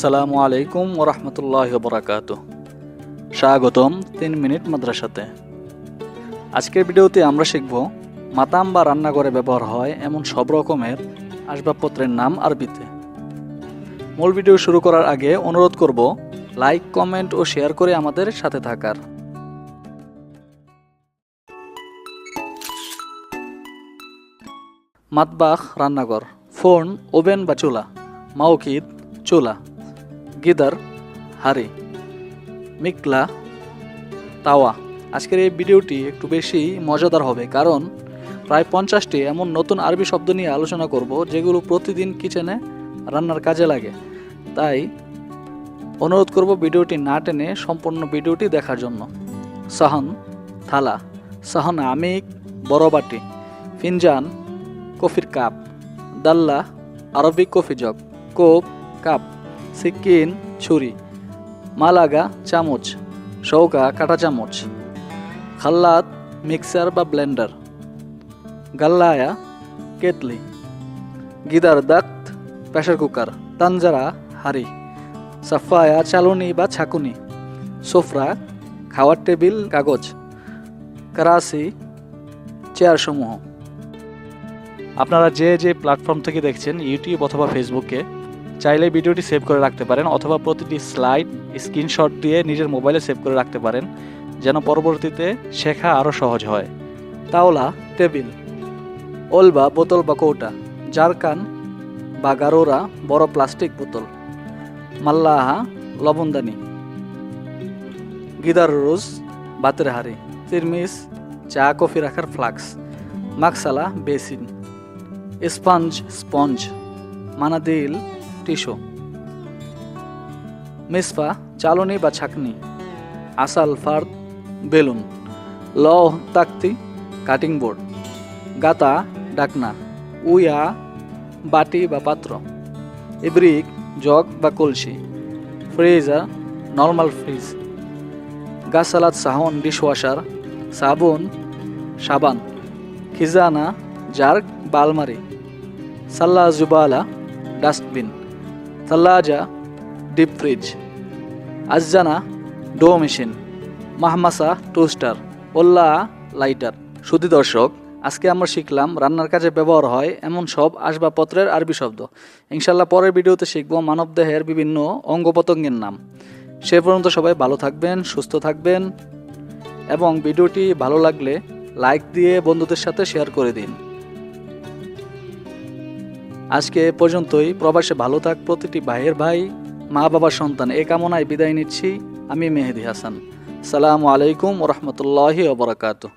সালামু আলাইকুম ওরহমতুল্লাহ বরাকাত স্বাগতম তিন মিনিট মাদ্রাসাতে। আজকের ভিডিওতে আমরা শিখব, মাতাম বা রান্নাঘরে ব্যবহার হয় এমন সব রকমের আসবাবপত্রের নাম আরবিতে। মূল ভিডিও শুরু করার আগে অনুরোধ করব, লাইক, কমেন্ট ও শেয়ার করে আমাদের সাথে থাকার। মাতবাখ রান্নাঘর, ফোন, ওভেন বা চুলা, মাওকিদ, চুলা। গিদার, হারে, মিকলা, তাওয়া। আজকের এই ভিডিওটি একটু বেশি মজাদার হবে, কারণ প্রায় পঞ্চাশটি এমন নতুন আরবি শব্দ নিয়ে আলোচনা করব, যেগুলো প্রতিদিন কিচেনে রান্নার কাজে লাগে। তাই অনুরোধ করব ভিডিওটি না টেনে সম্পূর্ণ ভিডিওটি দেখার জন্য। সাহন, থালা। সাহন, আমিক, বড় বাটি। ফিনজান, কফির কাপ। দাল্লা আরবিক কফি জগ। কোপ কাপ। সিকিন ছুরি, মালাগা, চামচ সৌকা কাটা চামচ, খাল্লাত, মিক্সার বা ব্লেন্ডার, গাল্লায়া কেতলি গিদার দাক্ত প্রেশার কুকার, তানজারা, হাড়ি, সাফায়া, চালনি বা ছাকুনি, সোফরা, খাওয়ার টেবিল, কাগজ, কারাসি, চেয়ারসমূহ। আপনারা যে যে প্ল্যাটফর্ম থেকে দেখছেন, ইউটিউব অথবা ফেসবুকে চাইলে ভিডিওটি সেভ করে রাখতে পারেন অথবা প্রতিটি স্লাইড, স্ক্রিনশট দিয়ে নিজের মোবাইলে সেভ করে রাখতে পারেন, যেন পরবর্তীতে শেখা আরও সহজ হয়। তাওলা, টেবিল ওলবা বোতল বা কৌটা, জারকান বা গারোরা বড় প্লাস্টিক বোতল, মাল্লাহা, লবণদানি, গিদার রোজ, বাতের হাড়ি, তিরমিস, চা, কফি রাখার ফ্লাক্স মাকসালা বেসিন, স্পঞ্জ স্পঞ্জ, মানাদিল টিস্যু। মিসফা চালনি বা ছাকনি। আসাল, ফার্দ, বেলুন। লহ, তাক্তি, কাটিং বোর্ড। গাতা, ডাকনা। উয়া বাটি বা পাত্র। ইব্রিক, জগ বা কলসি। Freezer, normal fridge. গাছালাত সাহন, ডিশওয়াশার। সাবুন, সাবান। খিজানা, জার্ক বা আলমারি সাল্লা জুবালা, ডাস্টবিন। থাল্লাজা ডিপ ফ্রিজ আজ্জানা ডো মেশিন মাহমাসা টোস্টার ওল্লা লাইটার সুধী দর্শক আজকে আমরা শিখলাম রান্নার কাজে ব্যবহার হয় এমন সব আসবাবপত্রের আরবি শব্দ। ইনশাল্লাহ পরের ভিডিওতে শিখব মানবদেহের বিভিন্ন অঙ্গ প্রত্যঙ্গের নাম। সে পর্যন্ত সবাই ভালো থাকবেন, সুস্থ থাকবেন এবং ভিডিওটি ভালো লাগলে লাইক দিয়ে বন্ধুদের সাথে শেয়ার করে দিন। আজকে এ পর্যন্তই। প্রবাসে ভালো থাক প্রতিটি ভাইয়ের ভাই। মা, বাবা, সন্তান, এ কামনায় বিদায় নিচ্ছি। আমি মেহেদি হাসান। সালামু আলাইকুম ওরহমতুল্লাহি ওবরাকাতু